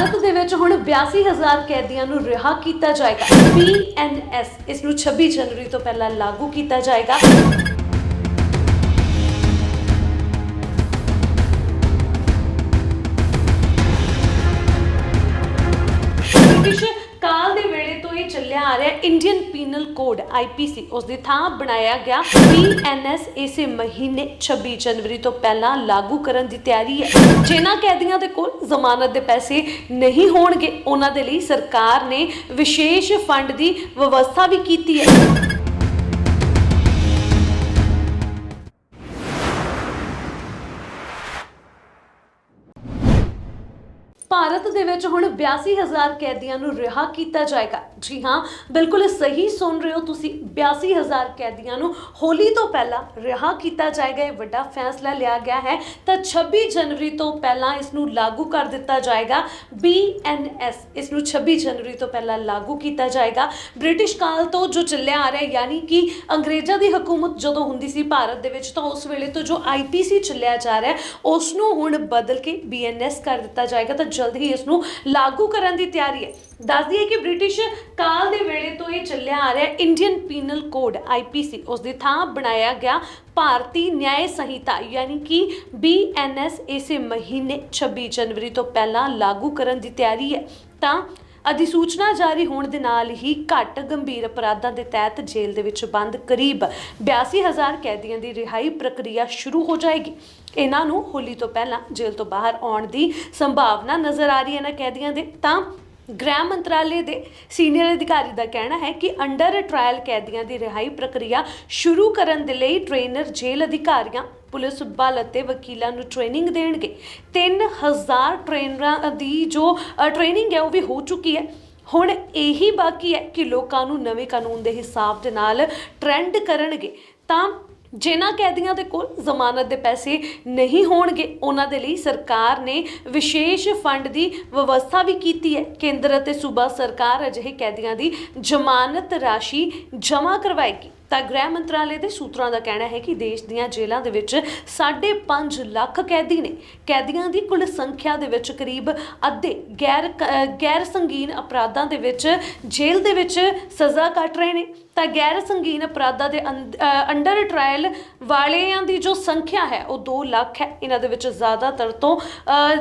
ਭਾਰਤ ਦੇ ਵਿੱਚ ਹੁਣ 82000 ਕੈਦੀਆਂ ਨੂੰ ਰਿਹਾ ਕੀਤਾ ਜਾਏਗਾ। ਬੀਐਨਐਸ ਇਸ ਨੂੰ 26 ਜਨਵਰੀ ਤੋਂ ਪਹਿਲਾਂ ਲਾਗੂ ਕੀਤਾ ਜਾਏਗਾ। ਬ੍ਰਿਟਿਸ਼ ਚੱਲਿਆ ਆ ਰਿਹਾ ਇੰਡੀਅਨ ਪੀਨਲ ਕੋਡ ਆਈਪੀਸੀ ਉਸ ਦੀ ਥਾਂ ਬਣਾਇਆ ਗਿਆ ਬੀਐਨਐਸ ਇਸੇ ਮਹੀਨੇ 26 ਜਨਵਰੀ ਤੋਂ ਪਹਿਲਾਂ ਲਾਗੂ ਕਰਨ ਦੀ ਤਿਆਰੀ ਹੈ। ਜਿਨ੍ਹਾਂ ਕੈਦੀਆਂ ਦੇ ਕੋਲ ਜ਼ਮਾਨਤ ਦੇ ਪੈਸੇ ਨਹੀਂ ਹੋਣਗੇ, ਉਹਨਾਂ ਦੇ ਲਈ ਸਰਕਾਰ ਨੇ ਵਿਸ਼ੇਸ਼ ਫੰਡ ਦੀ ਵਿਵਸਥਾ ਵੀ ਕੀਤੀ ਹੈ। ਭਾਰਤ ਦੇ ਵਿੱਚ ਹੁਣ 82000 ਕੈਦੀਆਂ ਨੂੰ ਰਿਹਾ ਕੀਤਾ ਜਾਏਗਾ। ਜੀ ਹਾਂ, ਬਿਲਕੁਲ ਸਹੀ ਸੁਣ ਰਹੇ ਹੋ ਤੁਸੀਂ। 82000 ਕੈਦੀਆਂ ਨੂੰ ਹੋਲੀ ਤੋਂ ਪਹਿਲਾਂ ਰਿਹਾ ਕੀਤਾ ਜਾਏਗਾ, ਇਹ ਵੱਡਾ ਫੈਸਲਾ ਲਿਆ ਗਿਆ ਹੈ। ਤਾਂ 26 ਜਨਵਰੀ ਤੋਂ ਪਹਿਲਾਂ ਇਸ ਨੂੰ ਲਾਗੂ ਕਰ ਦਿੱਤਾ ਜਾਏਗਾ। BNS ਇਸ ਨੂੰ 26 ਜਨਵਰੀ ਤੋਂ ਪਹਿਲਾਂ ਲਾਗੂ ਕੀਤਾ ਜਾਏਗਾ। ਬ੍ਰਿਟਿਸ਼ ਕਾਲ ਤੋਂ ਜੋ ਚੱਲਿਆ ਆ ਰਿਹਾ, ਯਾਨੀ ਕਿ ਅੰਗਰੇਜ਼ਾਂ ਦੀ ਹਕੂਮਤ ਜਦੋਂ ਹੁੰਦੀ ਸੀ ਭਾਰਤ ਦੇ ਵਿੱਚ, ਤਾਂ ਉਸ ਵੇਲੇ ਤੋਂ ਜੋ IPC ਚੱਲਿਆ ਜਾ ਰਿਹਾ, ਉਸ ਨੂੰ ਹੁਣ ਬਦਲ ਕੇ BNS ਕਰ ਦਿੱਤਾ ਜਾਏਗਾ। ਤਾਂ ਜਲਦ ਹੀ ਇਸ ਨੂੰ ਲਾਗੂ ਕਰਨ ਦੀ ਤਿਆਰੀ ਹੈ। ਦੱਸ ਦਈਏ ਕਿ ਬ੍ਰਿਟਿਸ਼ ਕਾਲ ਦੇ ਵੇਲੇ ਤੋਂ ਇਹ ਚੱਲਿਆ ਆ ਰਿਹਾ ਇੰਡੀਅਨ ਪੀਨਲ ਕੋਡ ਆਈਪੀਸੀ ਉਸ ਦੀ ਥਾਂ ਬਣਾਇਆ ਗਿਆ ਭਾਰਤੀ ਨਿਆਇ ਸੰਹਿਤਾ, ਯਾਨੀ ਕਿ ਬੀਐਨਐਸ ਇਸੇ ਮਹੀਨੇ 26 ਜਨਵਰੀ ਤੋਂ ਪਹਿਲਾਂ ਲਾਗੂ ਕਰਨ ਦੀ ਤਿਆਰੀ ਹੈ। ਤਾਂ ਅਧਿਸੂਚਨਾ ਜਾਰੀ ਹੋਣ ਦੇ ਨਾਲ ਹੀ ਘੱਟ ਗੰਭੀਰ ਅਪਰਾਧਾਂ ਦੇ ਤਹਿਤ ਜੇਲ੍ਹ ਦੇ ਵਿੱਚ ਬੰਦ ਕਰੀਬ 82000 ਕੈਦੀਆਂ ਦੀ ਰਿਹਾਈ ਪ੍ਰਕਿਰਿਆ ਸ਼ੁਰੂ ਹੋ ਜਾਏਗੀ। ਇਹਨਾਂ ਨੂੰ ਹੋਲੀ ਤੋਂ ਪਹਿਲਾਂ ਜੇਲ੍ਹ ਤੋਂ ਬਾਹਰ ਆਉਣ ਦੀ ਸੰਭਾਵਨਾ ਨਜ਼ਰ ਆ ਰਹੀ ਹੈ ਨਾ ਕੈਦੀਆਂ ਦੇ। ਤਾਂ ਗ੍ਰਹਿ ਮੰਤਰਾਲੇ ਦੇ ਸੀਨੀਅਰ ਅਧਿਕਾਰੀ ਦਾ ਕਹਿਣਾ ਹੈ ਕਿ ਅੰਡਰ ਟ੍ਰਾਇਲ ਕੈਦੀਆਂ ਦੀ ਰਿਹਾਈ ਪ੍ਰਕਿਰਿਆ ਸ਼ੁਰੂ ਕਰਨ ਦੇ ਲਈ ਟ੍ਰੇਨਰ ਜੇਲ੍ਹ ਅਧਿਕਾਰੀਆਂ ਪੁਲਿਸ ਬਲ ਅਤੇ ਵਕੀਲਾਂ ਨੂੰ ਟ੍ਰੇਨਿੰਗ ਦੇਣਗੇ। 3000 ਟ੍ਰੇਨਰਾਂ ਦੀ ਜੋ ਟ੍ਰੇਨਿੰਗ ਹੈ, ਉਹ ਵੀ ਹੋ ਚੁੱਕੀ ਹੈ। ਹੁਣ ਇਹੀ ਬਾਕੀ ਹੈ ਕਿ ਲੋਕਾਂ ਨੂੰ ਨਵੇਂ ਕਾਨੂੰਨ ਦੇ ਹਿਸਾਬ ਦੇ ਨਾਲ ਟ੍ਰੈਂਡ ਕਰਨਗੇ। ਤਾਂ ਜਿਨ੍ਹਾਂ ਕੈਦੀਆਂ ਦੇ ਕੋਲ ਜ਼ਮਾਨਤ ਦੇ ਪੈਸੇ ਨਹੀਂ ਹੋਣਗੇ, ਉਹਨਾਂ ਦੇ ਲਈ ਸਰਕਾਰ ਨੇ ਵਿਸ਼ੇਸ਼ ਫੰਡ ਦੀ ਵਿਵਸਥਾ ਵੀ ਕੀਤੀ ਹੈ। ਕੇਂਦਰ ਅਤੇ ਸੂਬਾ ਸਰਕਾਰ ਅਜਿਹੇ ਕੈਦੀਆਂ ਦੀ ਜ਼ਮਾਨਤ ਰਾਸ਼ੀ ਜਮ੍ਹਾਂ ਕਰਵਾਏਗੀ। ਤਾਂ ਗ੍ਰਹਿ ਮੰਤਰਾਲੇ ਦੇ ਸੂਤਰਾਂ ਦਾ ਕਹਿਣਾ ਹੈ ਕਿ ਦੇਸ਼ ਦੀਆਂ ਜੇਲ੍ਹਾਂ ਦੇ ਵਿੱਚ 5.5 ਲੱਖ ਕੈਦੀ ਨੇ। ਕੈਦੀਆਂ ਦੀ ਕੁੱਲ ਸੰਖਿਆ ਦੇ ਵਿੱਚ ਕਰੀਬ ਅੱਧੇ ਗੈਰ ਕ ਗੈਰ ਸੰਗੀਨ ਅਪਰਾਧਾਂ ਦੇ ਵਿੱਚ ਜੇਲ੍ਹ ਦੇ ਵਿੱਚ ਸਜ਼ਾ ਕੱਟ ਰਹੇ ਨੇ। ਤਾਂ ਗੈਰ ਸੰਗੀਨ ਅਪਰਾਧਾਂ ਦੇ ਅੰਦ- ਅ, ਅੰਡਰ ਟ੍ਰਾਇਲ ਵਾਲਿਆਂ ਦੀ ਜੋ ਸੰਖਿਆ ਹੈ ਉਹ 2 ਲੱਖ ਹੈ। ਇਹਨਾਂ ਦੇ ਵਿੱਚ ਜ਼ਿਆਦਾਤਰ ਤੋਂ ਅ,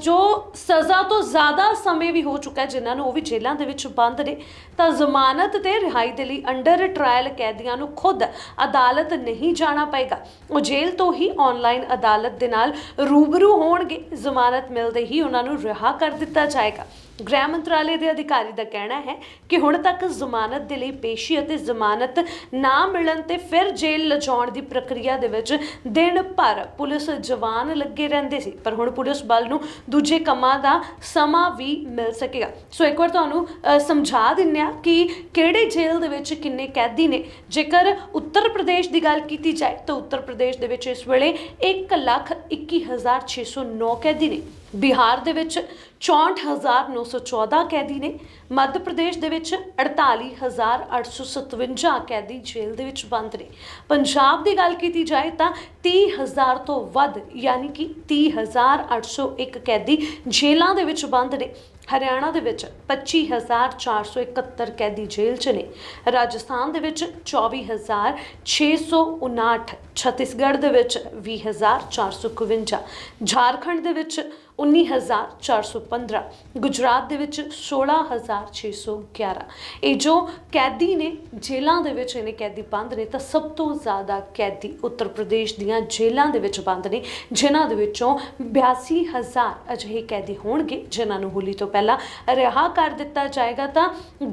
ਜੋ ਸਜ਼ਾ ਤੋਂ ਜ਼ਿਆਦਾ ਸਮੇਂ ਵੀ ਹੋ ਚੁੱਕਾ ਹੈ ਜਿਨ੍ਹਾਂ ਨੂੰ ਉਹ ਵੀ ਜੇਲ੍ਹਾਂ ਦੇ ਵਿੱਚ ਬੰਦ ਨੇ, ਤਾਂ ਜ਼ਮਾਨਤ ਤੇ ਰਿਹਾਈ ਦੇ ਲਈ ਅੰਡਰ ਟ੍ਰਾਇਲ ਕੈਦੀਆਂ ਨੂੰ ਖੁਦ ਅਦਾਲਤ ਨਹੀਂ ਜਾਣਾ ਪਏਗਾ। ਉਹ ਜੇਲ੍ਹ ਤੋਂ ਹੀ ਆਨਲਾਈਨ ਅਦਾਲਤ ਦੇ ਨਾਲ ਰੂਬਰੂ ਹੋਣਗੇ। ਜ਼ਮਾਨਤ ਮਿਲਦੇ ਹੀ ਉਹਨਾਂ ਨੂੰ ਰਿਹਾ ਕਰ ਦਿੱਤਾ ਜਾਏਗਾ। ਗ੍ਰਹਿ ਮੰਤਰਾਲੇ ਦੇ ਅਧਿਕਾਰੀ ਦਾ ਕਹਿਣਾ ਹੈ ਕਿ ਹੁਣ ਤੱਕ ਜ਼ਮਾਨਤ ਦੇ ਲਈ ਪੇਸ਼ੀ ਅਤੇ ਜ਼ਮਾਨਤ ਨਾ ਮਿਲਣ ਤੇ ਫਿਰ ਜੇਲ੍ਹ ਲਿਜਾਉਣ ਦੀ ਪ੍ਰਕਿਰਿਆ ਦੇ ਵਿੱਚ ਦਿਨ ਭਰ ਪੁਲਿਸ ਜਵਾਨ ਲੱਗੇ ਰਹਿੰਦੇ ਸੀ। ਪਰ ਹੁਣ ਪੁਲਿਸ ਬਲ ਨੂੰ ਦੂਜੇ ਕੰਮਾਂ ਦਾ ਸਮਾਂ ਵੀ ਮਿਲ ਸਕੇਗਾ। ਸੋ ਇੱਕ ਵਾਰ ਤੁਹਾਨੂੰ ਅ, ਸਮਝਾ ਦਿੰਨੇ ਆ ਕਿ ਕਿਹੜੇ ਜੇਲ੍ਹ ਦੇ ਵਿੱਚ ਕਿੰਨੇ ਕੈਦੀ ਨੇ। ਜੇਕਰ ਉੱਤਰ ਪ੍ਰਦੇਸ਼ ਦੀ ਗੱਲ ਕੀਤੀ ਜਾਏ ਤਾਂ ਉੱਤਰ ਪ੍ਰਦੇਸ਼ ਦੇ ਵਿੱਚ ਇਸ ਵੇਲੇ 121609 ਕੈਦੀ ਨੇ। ਬਿਹਾਰ ਦੇ ਵਿੱਚ 64914 ਕੈਦੀ ਨੇ, ਮੱਧ ਪ੍ਰਦੇਸ਼ ਦੇ ਵਿੱਚ 48857 ਕੈਦੀ ਜੇਲ੍ਹ ਦੇ ਵਿੱਚ ਬੰਦ ਨੇ। ਪੰਜਾਬ ਦੀ ਗੱਲ ਕੀਤੀ ਜਾਏ ਤਾਂ 30000 ਤੋਂ ਵੱਧ, ਯਾਨੀ ਕਿ 30801 ਕੈਦੀ ਜੇਲ੍ਹਾਂ ਦੇ ਵਿੱਚ ਬੰਦ ਨੇ। ਹਰਿਆਣਾ ਦੇ ਵਿੱਚ 25471 ਕੈਦੀ ਜੇਲ੍ਹ 'ਚ ਨੇ। ਰਾਜਸਥਾਨ ਦੇ ਵਿੱਚ 24659 ਛੱਤੀਸਗੜ੍ਹ ਦੇ ਵਿੱਚ 20452 ਝਾਰਖੰਡ ਦੇ ਵਿੱਚ 19415 ਗੁਜਰਾਤ ਦੇ ਵਿੱਚ 16611 ਇਹ ਜੋ ਕੈਦੀ ਨੇ, ਜੇਲ੍ਹਾਂ ਦੇ ਵਿੱਚ ਇਹਨੇ ਕੈਦੀ ਬੰਦ ਨੇ ਤਾਂ ਸਭ ਤੋਂ ਜ਼ਿਆਦਾ ਕੈਦੀ ਉੱਤਰ ਪ੍ਰਦੇਸ਼ ਦੀਆਂ ਜੇਲ੍ਹਾਂ ਦੇ ਵਿੱਚ ਬੰਦ ਨੇ, ਜਿਨ੍ਹਾਂ ਦੇ ਵਿੱਚੋਂ 82000 ਅਜਿਹੇ ਕੈਦੀ ਹੋਣਗੇ, ਜਿਨ੍ਹਾਂ ਨੂੰ ਹੋਲੀ ਤੋਂ ਪਹਿਲਾਂ ਰਿਹਾ ਕਰ ਦਿੱਤਾ ਜਾਏਗਾ ਤਾਂ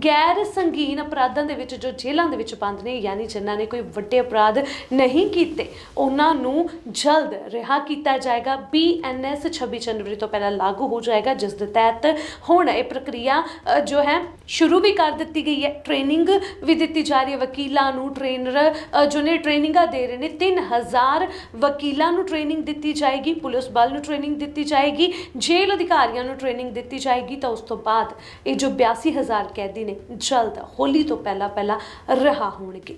ਗੈਰ ਸੰਗੀਨ ਅਪਰਾਧਾਂ ਦੇ ਵਿੱਚ ਜੋ ਜੇਲ੍ਹਾਂ ਦੇ ਵਿੱਚ ਬੰਦ ਨੇ, ਯਾਨੀ ਜਿਨ੍ਹਾਂ ਨੇ ਕੋਈ ਵੱਡੇ ਅਪਰਾਧ ਨਹੀਂ ਕੀਤੇ, ਉਹਨਾਂ ਨੂੰ ਜਲਦ ਰਿਹਾ ਕੀਤਾ ਜਾਏਗਾ। ਬੀਐਨਐਸ 26 ਜਨਵਰੀ ਤੋਂ ਪਹਿਲਾਂ ਲਾਗੂ ਹੋ ਜਾਏਗਾ, ਜਿਸ ਦੇ ਤਹਿਤ ਹੁਣ ਇਹ ਪ੍ਰਕਿਰਿਆ ਜੋ ਹੈ, ਸ਼ੁਰੂ ਵੀ ਕਰ ਦਿੱਤੀ ਗਈ ਹੈ। ਟ੍ਰੇਨਿੰਗ ਵੀ ਦਿੱਤੀ ਜਾ ਰਹੀ ਹੈ। ਵਕੀਲਾਂ ਨੂੰ ਟ੍ਰੇਨਰ ਜੋ ਨੇ ਟ੍ਰੇਨਿੰਗਾਂ ਦੇ ਰਹੇ ਨੇ 3000 ਵਕੀਲਾਂ ਨੂੰ ਟ੍ਰੇਨਿੰਗ ਦਿੱਤੀ ਜਾਏਗੀ, ਪੁਲਿਸ ਬਲ ਨੂੰ ਟ੍ਰੇਨਿੰਗ ਦਿੱਤੀ ਜਾਏਗੀ, ਜੇਲ੍ਹ ਅਧਿਕਾਰੀਆਂ ਨੂੰ ਟ੍ਰੇਨਿੰਗ ਦਿੱਤੀ ਜਾਏਗੀ। ਤਾਂ ਉਸ ਤੋਂ ਬਾਅਦ ਇਹ ਜੋ 82000 ਕੈਦੀ ਨੇ ਜਲਦ ਹੋਲੀ ਤੋਂ ਪਹਿਲਾਂ ਪਹਿਲਾਂ ਰਿਹਾ ਹੋਣਗੇ।